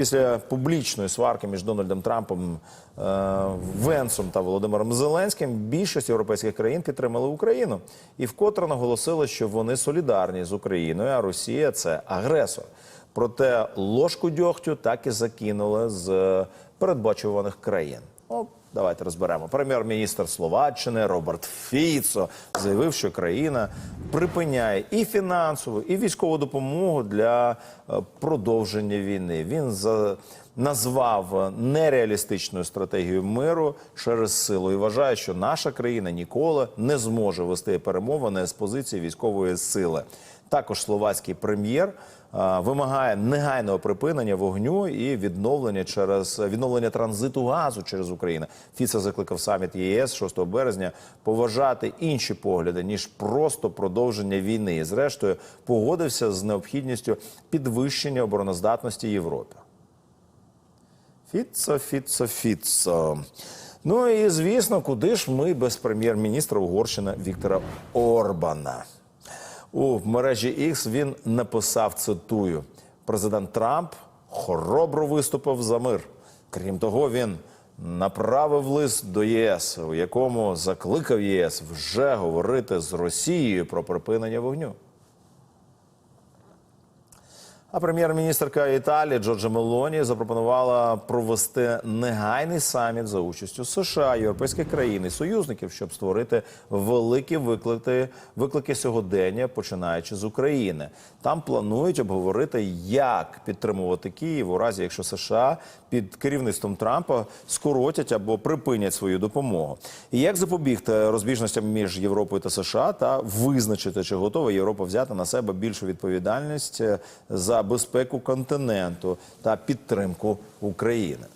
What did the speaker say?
Після публічної сварки між Дональдом Трампом, е, Венсом та Володимиром Зеленським більшість європейських країн підтримали Україну і вкотре наголосили, що вони солідарні з Україною, а Росія це агресор. Проте ложку дьогтю так і закинули з передбачуваних країн. Давайте розберемо. Прем'єр-міністр Словаччини Роберт Фіцо заявив, що країна припиняє і фінансову, і військову допомогу для е, продовження війни. Він за назвав нереалістичною стратегію миру через силу і вважає, що наша країна ніколи не зможе вести перемовини з позиції військової сили. Також словацький прем'єр е, вимагає негайного припинення вогню і відновлення через відновлення транзиту газу через Україну. Фіце закликав саміт ЄС 6 березня поважати інші погляди ніж просто продовження війни. І, зрештою, погодився з необхідністю підвищення обороноздатності Європи. Фіцо, Фіцо, Фіцо. Ну і звісно, куди ж ми без прем'єр-міністра Угорщини Віктора Орбана. У мережі X він написав: цитую: президент Трамп хоробро виступив за мир. Крім того, він направив лист до ЄС, у якому закликав ЄС вже говорити з Росією про припинення вогню. А прем'єр-міністрка Італії Джорджа Мелоні запропонувала провести негайний саміт за участю США, європейських країн і союзників, щоб створити великі виклики, виклики сьогодення, починаючи з України. Там планують обговорити, як підтримувати Київ у разі, якщо США під керівництвом Трампа скоротять або припинять свою допомогу. І як запобігти розбіжностям між Європою та США та визначити, чи готова Європа взяти на себе більшу відповідальність е, за безпеку континенту та підтримку України.